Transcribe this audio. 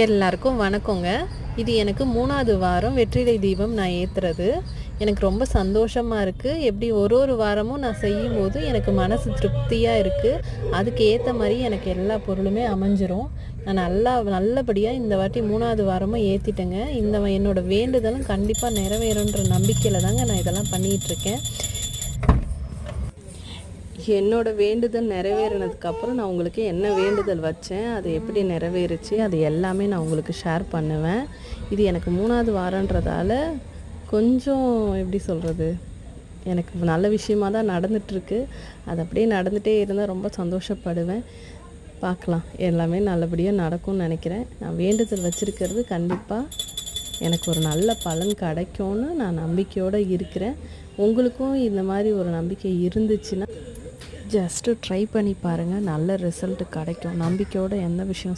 எல்லாருக்கும் வணக்கங்க. இது எனக்கு மூணாவது வாரம் வெற்றிலை தீபம் நான் ஏற்றுறது எனக்கு ரொம்ப சந்தோஷமாக இருக்குது எப்படி ஒரு ஒரு வாரமும் நான் செய்யும் போது எனக்கு மனசு திருப்தியாக இருக்குது அதுக்கு ஏற்ற மாதிரி எனக்கு எல்லா பொருளுமே அமைஞ்சிரும். நான் நல்லா நல்லபடியாக இந்த வாட்டி மூணாவது வாரமும் ஏற்றிட்டேங்க இந்த என்னோடய என்னோட வேண்டுதலும் கண்டிப்பாக நிறைவேறுன்ற நம்பிக்கையில் தாங்க நான் இதெல்லாம் பண்ணிகிட்ருக்கேன் என்னோட வேண்டுதல் நிறைவேறினதுக்கு அப்புறம் நான் உங்களுக்கு என்ன வேண்டுதல் வச்சேன் அது எப்படி நிறைவேறுச்சு அது எல்லாமே நான் உங்களுக்கு ஷேர் பண்ணுவேன். இது எனக்கு மூணாவது வாரன்றதால கொஞ்சம் எப்படி சொல்கிறது எனக்கு நல்ல விஷயமாக தான் நடந்துட்டுருக்கு. அது அப்படியே நடந்துகிட்டே இருந்தால் ரொம்ப சந்தோஷப்படுவேன். பார்க்கலாம். எல்லாமே நல்லபடியாக நடக்கும்னு நினைக்கிறேன். நான் வேண்டுதல் வச்சுருக்கிறது கண்டிப்பாக எனக்கு ஒரு நல்ல பலன் கிடைக்கும்னு நான் நம்பிக்கையோடு இருக்கிறேன். உங்களுக்கும் இந்த மாதிரி ஒரு நம்பிக்கை இருந்துச்சுன்னா ஜஸ்ட்டு ட்ரை பண்ணி பாருங்கள் நல்ல ரிசல்ட் கிடைக்கும். நம்பிக்கையோட எந்த விஷயம்